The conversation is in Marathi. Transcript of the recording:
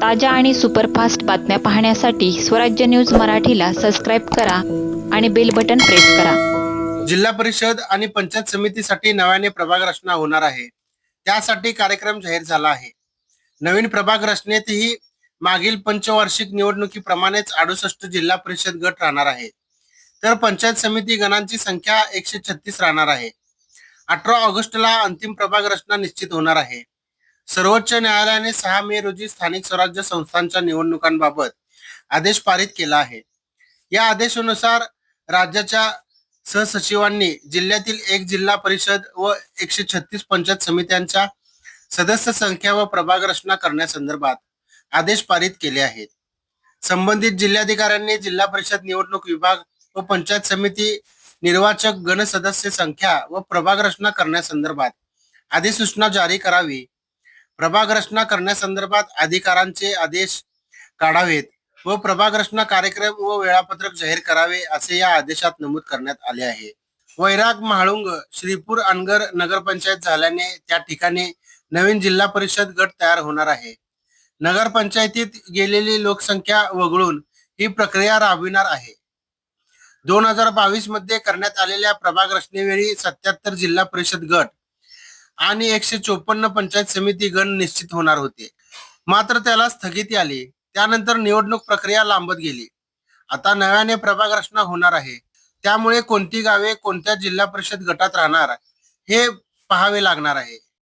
ताज्या आणि सुपरफास्ट बातम्या पाहण्यासाठी स्वराज्य न्यूज मराठीला सबस्क्राईब करा आणि बेल बटन प्रेस करा. जिल्हा परिषद आणि पंचायत समितीसाठी नव्याने प्रभाग रचना होणार आहे. त्यासाठी कार्यक्रम जाहीर झाला आहे. नवीन प्रभाग रचनेतही मागील पंचवार्षिक निवडणुकीप्रमाणेच अडुसष्ट जिल्हा परिषद गट राहणार आहे. तर पंचायत समिती गणांची संख्या एकशे छत्तीस राहणार आहे. अठरा ऑगस्टला अंतिम प्रभाग रचना निश्चित होणार आहे. सर्वोच्च न्यायालयाने सहा मे रोजी स्थानिक स्वराज्य संस्थांच्या निवडणुकांबाबत आदेश पारित केला आहे. या आदेशानुसार राज्याच्या सहसचिवांनी जिल्ह्यातील एक जिल्हा परिषद व एकशे छत्तीस पंचायत समित्यांच्या सदस्य संख्या व प्रभाग रचना करण्यासंदर्भात आदेश पारित केले आहेत. संबंधित जिल्हाधिकाऱ्यांनी जिल्हा परिषद निवडणूक विभाग व पंचायत समिती निर्वाचक गण सदस्य संख्या व प्रभाग रचना करण्यासंदर्भात अधिसूचना जारी करावी प्रभाग रचना करण्यासंदर्भात अधिकारांचे आदेश काढावेत व प्रभाग रचना कार्यक्रम व वेळापत्रक जाहीर करावे असे या आदेशात नमूद करण्यात आले आहे. वैराग महाळुंग श्रीपूर अनगर नगरपंचायत झाल्याने त्या ठिकाणी नवीन जिल्हा परिषद गट तयार होणार आहे. नगरपंचायतीत गेलेली लोकसंख्या वगळून ही प्रक्रिया राबविणार आहे. दोन हजार बावीसमध्ये करण्यात आलेल्या प्रभाग रचनेवेळी सत्याहत्तर जिल्हा परिषद गट आणि एकशे चोपन्न पंचायत समिती गण निश्चित होणार होते. मात्र त्याला स्थगिती आली. त्यानंतर निवडणूक प्रक्रिया लांबत गेली. आता नव्याने प्रभाग रचना होणार आहे. त्यामुळे कोणती गावे कोणत्या जिल्हा परिषद गटात राहणार हे पाहावे लागणार आहे.